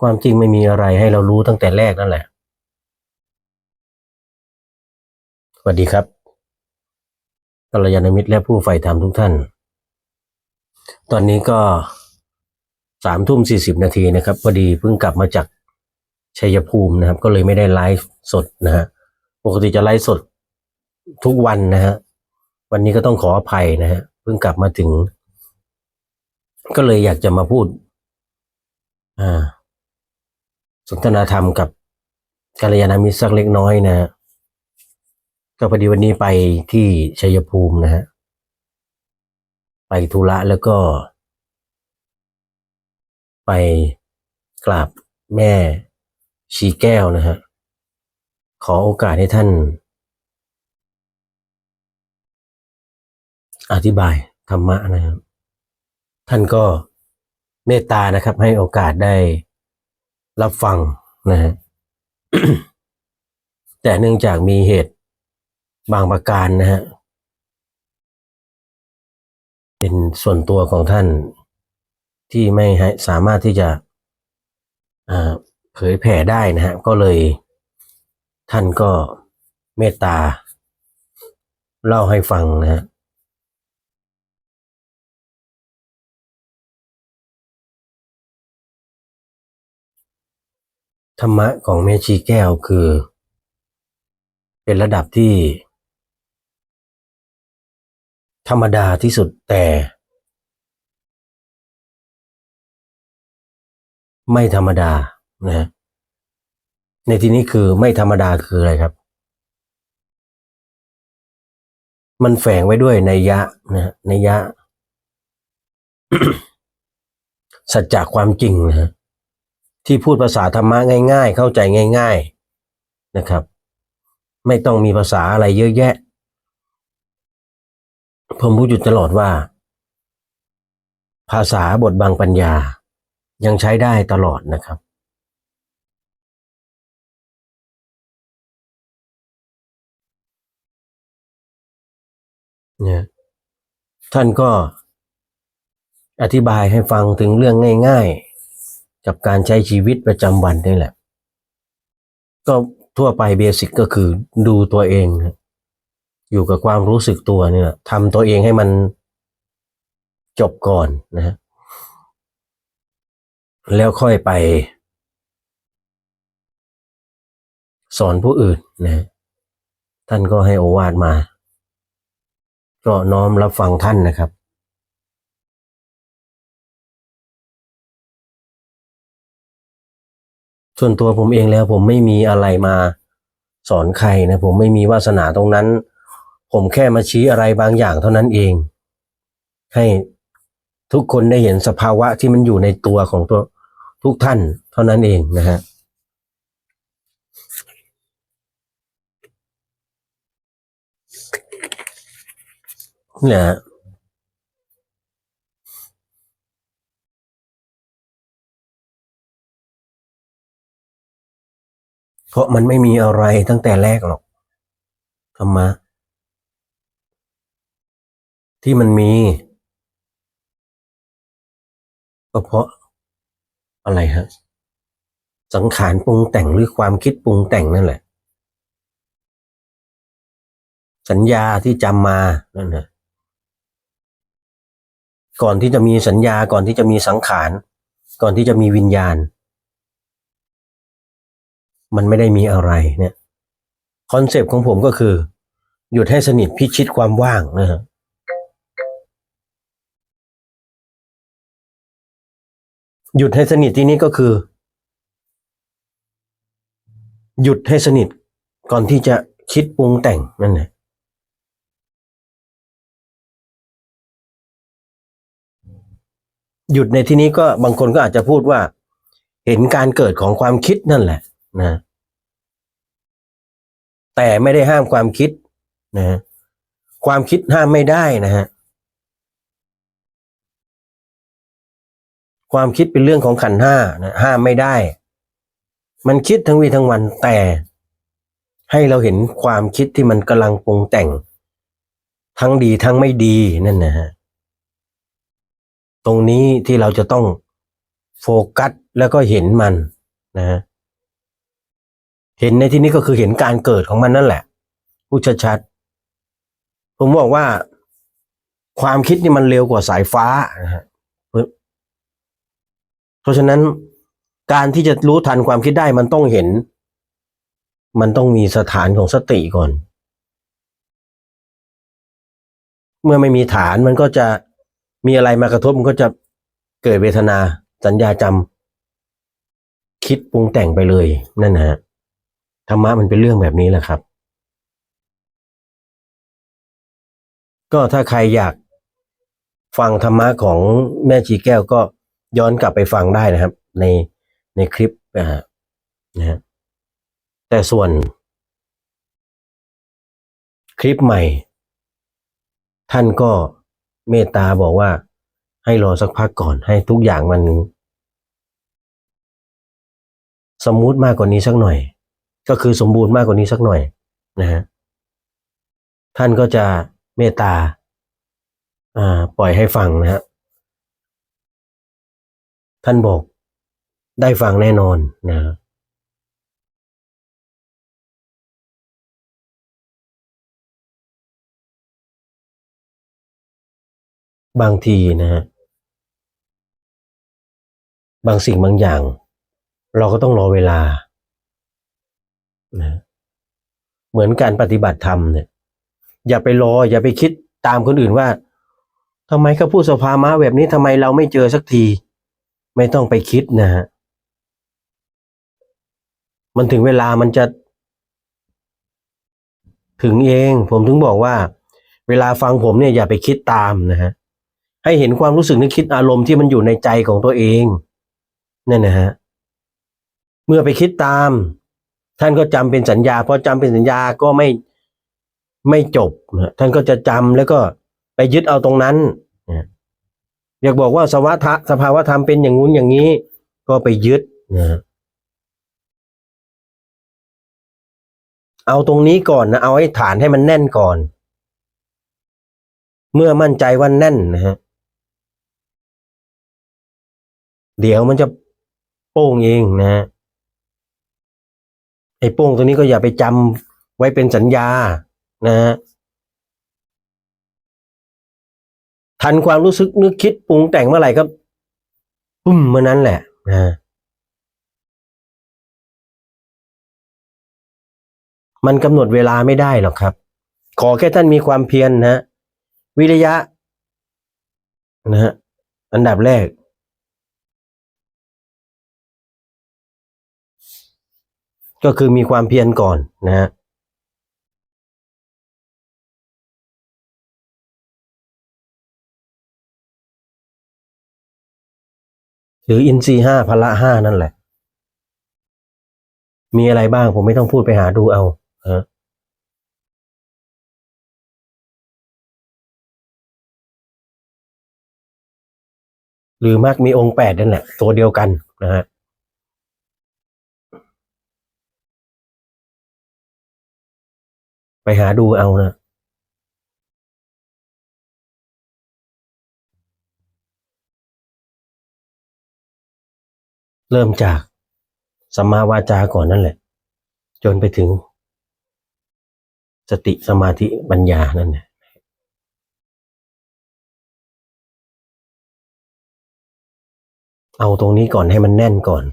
ความจริงไม่มีอะไรให้เรารู้ตั้งแต่แรกนั่นแหละ สวัสดีครับกัลยาณมิตรและผู้ใฝ่ธรรมทุกท่าน ตอนนี้ก็สามทุ่มสี่สิบนาทีนะครับพอดีเพิ่งกลับมาจากชัยภูมินะครับ ก็เลยไม่ได้ไลฟ์สดนะฮะ ปกติจะไลฟ์สดทุกวันนะฮะ วันนี้ก็ต้องขออภัยนะฮะ เพิ่งกลับมาถึง ก็เลยอยากจะมาพูด อ่า สนทนาธรรมกับกัลยาณมิตรสักเล็กน้อยนะฮะก็พอดีวันนี้ไปที่ชัยภูมินะฮะไปธุระแล้วก็ ไปกราบแม่ชีแก้วนะฮะขอโอกาสให้ท่าน อธิบายธรรมะนะครับ ท่านก็เมตตานะครับ ให้โอกาสได้ รับฟังนะฮะแต่เนื่องจากมีเหตุบางประการนะฮะเป็นส่วนตัวของท่านที่ไม่สามารถที่จะเผยแผ่ได้นะฮะก็เลยท่านก็เมตตา เล่าให้ฟังนะฮะ ธรรมะของแม่ชีแก้วคือ เป็นระดับที่ ธรรมดาที่สุดแต่ ไม่ธรรมดานะฮะในที่นี้คือไม่ธรรมดาคืออะไรครับ มันแฝงไว้ด้วยในยยะนะในยะ สัจจะความจริงนะฮะ ที่พูดภาษาธรรมะง่าย ๆ เข้าใจง่าย ๆนะครับ ไม่ต้องมีภาษาอะไรเยอะแยะ ผมพูดอยู่ตลอดว่า ภาษาบทบางปัญญายังใช้ได้ตลอดนะครับ เนี่ยท่านก็อธิบายให้ฟังถึงเรื่องง่าย ๆ กับการใช้ชีวิตประจำวันนี่แหละ ก็ทั่วไปเบสิกก็คือดูตัวเอง อยู่กับความรู้สึกตัวเนี่ยทำตัวเองให้มันจบก่อนนะฮะแล้วค่อยไป สอนผู้อื่นนะฮะท่านก็ให้โอวาทมา ก็น้อมรับฟังท่านนะครับ ส่วนตัวผมเองแล้วผมไม่มีอะไรมาสอนใครนะผมไม่มีวาสนาตรงนั้น ผมแค่มาชี้อะไรบางอย่างเท่านั้นเอง ให้ทุกคนได้เห็นสภาวะที่มันอยู่ในตัวของตัวทุกท่านเท่านั้นเองนะฮะเนี่ย เพราะมันไม่มีอะไรตั้งแต่แรกหรอกธรรมะ ที่มันมี ก็เพราะอะไรฮะ สังขารปรุงแต่งหรือความคิดปรุงแต่งนั่นแหละ สัญญาที่จำมานั่นนะก่อนที่จะมีสัญญาก่อนที่จะมีสังขาร ก่อนที่จะมีวิญญาณ มันไม่ได้มีอะไรเนี่ยคอนเซปต์ของผมก็คือ หยุดให้สนิทพิชิตความว่างนะฮะหยุดให้สนิทที่นี้ก็คือ หยุดให้สนิทก่อนที่จะคิดปรุงแต่งนั่นแหละหยุดในที่นี้ก็บางคนก็อาจจะพูดว่า เห็นการเกิดของความคิดนั่นแหละ นะแต่ไม่ได้ห้ามความคิดนะความคิดห้ามไม่ได้นะฮะความคิดเป็นเรื่องของขันห้านะห้ามไม่ได้ มันคิดทั้งวีทั้งวันแต่ให้เราเห็นความคิดที่มันกำลังปรุงแต่ง ทั้งดีทั้งไม่ดีนั่นนะฮะตรงนี้ที่เราจะต้องโฟกัสแล้วก็เห็นมันนะฮะ เห็นในที่นี้ก็คือเห็นการเกิดของมันนั่นแหละพูดชัดๆผมบอกว่า ความคิดนี่มันเร็วกว่าสายฟ้านะฮะเพราะฉะนั้นการที่จะรู้ทันความคิดได้มันต้องเห็น มันต้องมีสถานของสติก่อน เมื่อไม่มีฐานมันก็จะมีอะไรมากระทบมันก็จะเกิดเวทนาสัญญาจำคิดปรุงแต่งไปเลยนั่นนะฮะ ธรรมะมันเป็นเรื่องแบบนี้แหละครับ ก็ถ้าใครอยากฟังธรรมะของแม่ชีแก้วก็ย้อนกลับไปฟังได้นะครับ ในในคลิปนะฮะแต่ส่วน คลิปใหม่ ท่านก็เมตตาบอกว่าให้รอสักพักก่อนให้ทุกอย่างมัน สมูทมากกว่านี้สักหน่อย ก็คือสมบูรณ์มากกว่านี้สักหน่อยนะฮะท่านก็จะเมตตาอ่าปล่อยให้ฟังนะฮะท่านบอกได้ฟังแน่นอนนะฮะบางทีนะฮะบางสิ่งบางอย่าง เราก็ต้องรอเวลา นะเหมือนการปฏิบัติธรรมเนี่ย อย่าไปรอ อย่าไปคิดตามคนอื่นว่าทำไมเขาพูดสภามะแบบนี้ทำไมเราไม่เจอสักที ไม่ต้องไปคิดนะฮะมันถึงเวลามันจะ ถึงเอง ผมถึงบอกว่า เวลาฟังผมเนี่ยอย่าไปคิดตามนะฮะให้เห็นความรู้สึกนึกคิดอารมณ์ที่มันอยู่ในใจของตัวเองนั่นนะฮะเมื่อไปคิดตาม ท่านก็จำเป็นสัญญาพอจำเป็นสัญญาก็ไม่ไม่จบนะท่านก็จะจำแล้วก็ไปยึดเอาตรงนั้นอยากบอกว่าสภาวะสภาวธรรมเป็นอย่างงู้นอย่างนี้ ก็ไปยึดนะเอาตรงนี้ก่อนนะเอาให้ฐานให้มันแน่นก่อน เมื่อมั่นใจว่าแน่นนะฮะเดี๋ยวมันจะโป้งเองนะ ไอ้โป้งตัวนี้ก็อย่าไปจำไว้เป็นสัญญานะฮะทันความรู้สึกนึกคิดปรุงแต่งเมื่อไหร่ก็ปุ้มเมื่อนั้นแหละนะฮะมันกำหนดเวลาไม่ได้หรอกครับ ขอแค่ท่านมีความเพียรนะ วิริยะนะฮะอันดับแรก ก็คือมีความเพียรก่อนนะฮะหรืออินทรีห้าพละห้านั่นแหละ มีอะไรบ้างผมไม่ต้องพูดไปหาดูเอาฮะหรือมักมีองค์แปดนั่นแหละ ตัวเดียวกันนะฮะ ไปหาดูเอานะเริ่มจากสัมมาวาจาก่อนนั่นแหละ จนไปถึง สติสมาธิปัญญานั่นแหละเอาตรงนี้ก่อนให้มันแน่นก่อน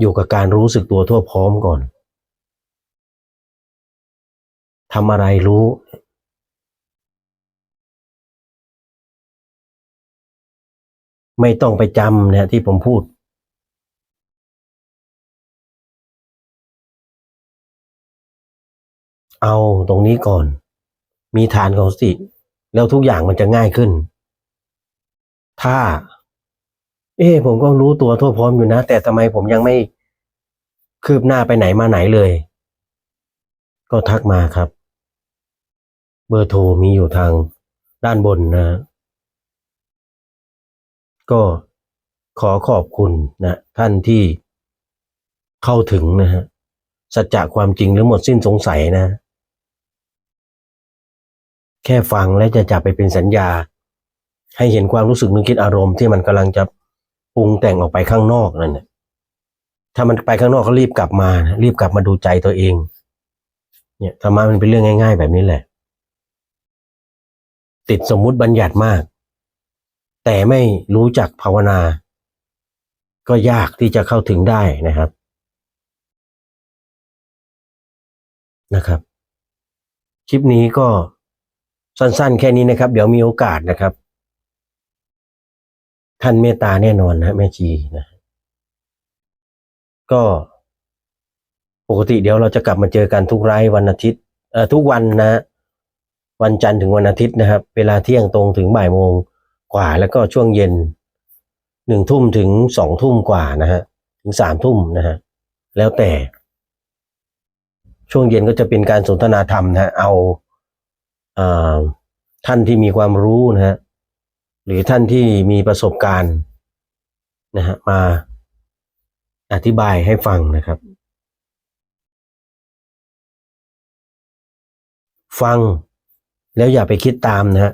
อยู่กับการรู้สึกตัวทั่วพร้อมก่อน ทำอะไรรู้ไม่ต้องไปจำเนี่ยที่ผมพูด เอาตรงนี้ก่อน มีฐานของสติ แล้วทุกอย่างมันจะง่ายขึ้น ถ้า เอ๊ผมก็รู้ตัวทั่วพร้อมอยู่นะ แต่ทำไมผมยังไม่คืบหน้าไปไหนมาไหนเลย ก็ทักมาครับ เบอร์โทรมีอยู่ทางด้านบนนะ ก็ขอขอบคุณนะท่านที่เข้าถึงนะฮะสัจจะความจริงหรือหมดสิ้นสงสัยนะ แค่ฟังและจะจับไปเป็นสัญญา ให้เห็นความรู้สึกนึกคิดอารมณ์ที่มันกำลังจะปรุงแต่งออกไปข้างนอกนั่นแหละถ้ามันไปข้างนอกก็รีบกลับมานะรีบกลับมาดูใจตัวเอง เนี่ยธรรมะมันเป็นเรื่องง่าย ๆ แบบนี้แหละ ติดสมมุติบัญญัติมาก แต่ไม่รู้จักภาวนา ก็ยากที่จะเข้าถึงได้นะครับนะครับ คลิปนี้ก็สั้นๆ แค่นี้นะครับ เดี๋ยวมีโอกาสนะครับ ท่านเมตตาแน่นอนนะแม่ชีนะ ก็ปกติเดี๋ยวเราจะกลับมาเจอกันทุกไร้วันอาทิตย์เอ่อทุกวันนะ วันจันทร์ถึงวันอาทิตย์นะครับ เวลาเที่ยงตรงถึงบ่ายโมงกว่า แล้วก็ช่วงเย็นหนึ่งทุ่มถึงสองทุ่มกว่านะฮะถึงสามทุ่มนะฮะแล้วแต่ ช่วงเย็นก็จะเป็นการสนทนาธรรมนะฮะเอาเอ่อท่านที่มีความรู้นะฮะหรือท่านที่มีประสบการณ์นะฮะมาอธิบายให้ฟังนะครับ ฟัง แล้วอย่าไปคิดตามนะฮะ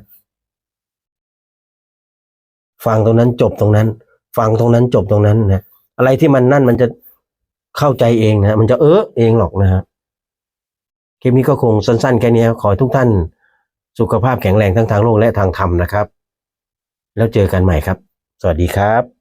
ฟังตรงนั้นจบตรงนั้น ฟังตรงนั้นจบตรงนั้นนะอะไรที่มันนั่นมันจะเข้าใจเองนะมันจะเออเองหรอกนะฮะคลิปนี้ก็คงสั้นๆแค่นี้ขอให้ทุกท่านสุขภาพแข็งแรงทั้งทางโลกและทางธรรมนะครับ แล้วเจอกันใหม่ครับ สวัสดีครับ